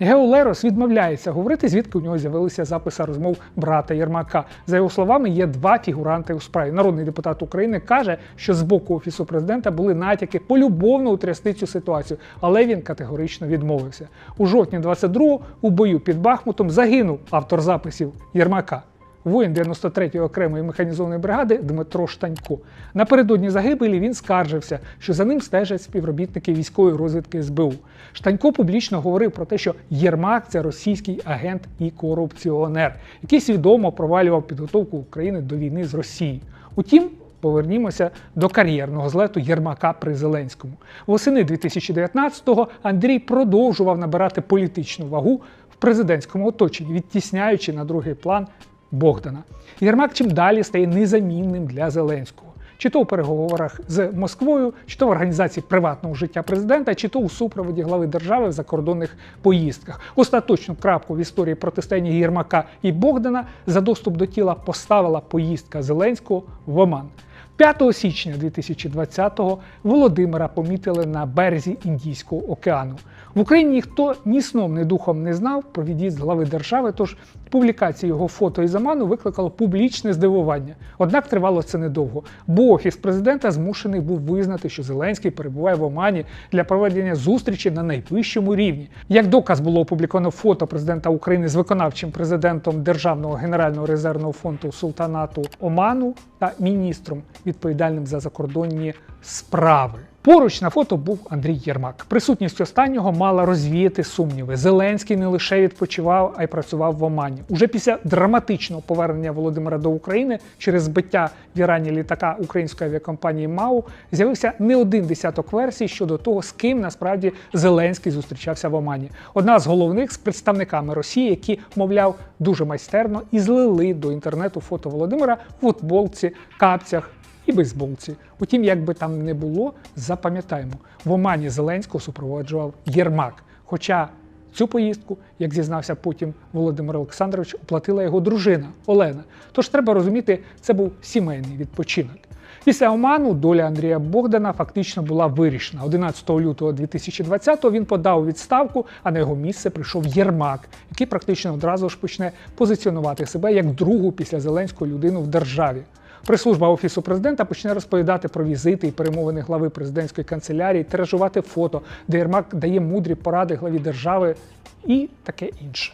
Гео Лерос відмовляється говорити, звідки у нього з'явилися записи розмов брата Єрмака. За його словами, є два фігуранти у справі. Народний депутат України каже, що з боку офісу президента були натяки полюбовно утрясти цю ситуацію, але він категорично відмовився. У жовтні 22-го у бою під Бахмутом загинув автор записів Єрмака. Воїн 93-ї окремої механізованої бригади Дмитро Штанько. Напередодні загибелі він скаржився, що за ним стежать співробітники військової розвідки СБУ. Штанько публічно говорив про те, що Єрмак це російський агент і корупціонер, який свідомо провалював підготовку України до війни з Росією. Утім, Повернімося до кар'єрного злету Єрмака при Зеленському. Восени 2019-го Андрій продовжував набирати політичну вагу в президентському оточенні, відтісняючи на другий план Богдана. Єрмак чим далі стає незамінним для Зеленського. Чи то у переговорах з Москвою, чи то в організації приватного життя президента, чи то у супроводі глави держави в закордонних поїздках. Остаточну крапку в історії протистояння Єрмака і Богдана за доступ до тіла поставила поїздка Зеленського в Оман. 5 січня 2020-го Володимира помітили на березі Індійського океану. В Україні ніхто ні сном, ні духом не знав про від'їзд глави держави, тож публікація його фото із Оману викликало публічне здивування. Однак тривало це недовго, бо офіс президента змушений був визнати, що Зеленський перебуває в Омані для проведення зустрічі на найвищому рівні. Як доказ було опубліковано фото президента України з виконавчим президентом Державного генерального резервного фонду султанату Оману та міністром, відповідальним за закордонні справи. Поруч на фото був Андрій Єрмак. Присутність останнього мала розвіяти сумніви. Зеленський не лише відпочивав, а й працював в Омані. Уже після драматичного повернення Володимира до України через збиття в Ірані літака української авіакомпанії МАУ з'явився не один десяток версій щодо того, з ким насправді Зеленський зустрічався в Омані. Одна з головних з представниками Росії, які, мовляв, дуже майстерно і злили до інтернету фото Володимира в футболці, капцях і бейсболці. Утім, як би там не було, запам'ятаємо, в Омані Зеленського супроводжував Єрмак. Хоча цю поїздку, як зізнався потім Володимир Олександрович, оплатила його дружина Олена. Тож треба розуміти, це був сімейний відпочинок. Після Оману доля Андрія Богдана фактично була вирішена. 11 лютого 2020-го він подав відставку, а на його місце прийшов Єрмак, який практично одразу ж почне позиціонувати себе як другу після Зеленського людину в державі. Прес-служба офісу президента почне розповідати про візити і перемовини глави президентської канцелярії, тиражувати фото, де Єрмак дає мудрі поради главі держави і таке інше.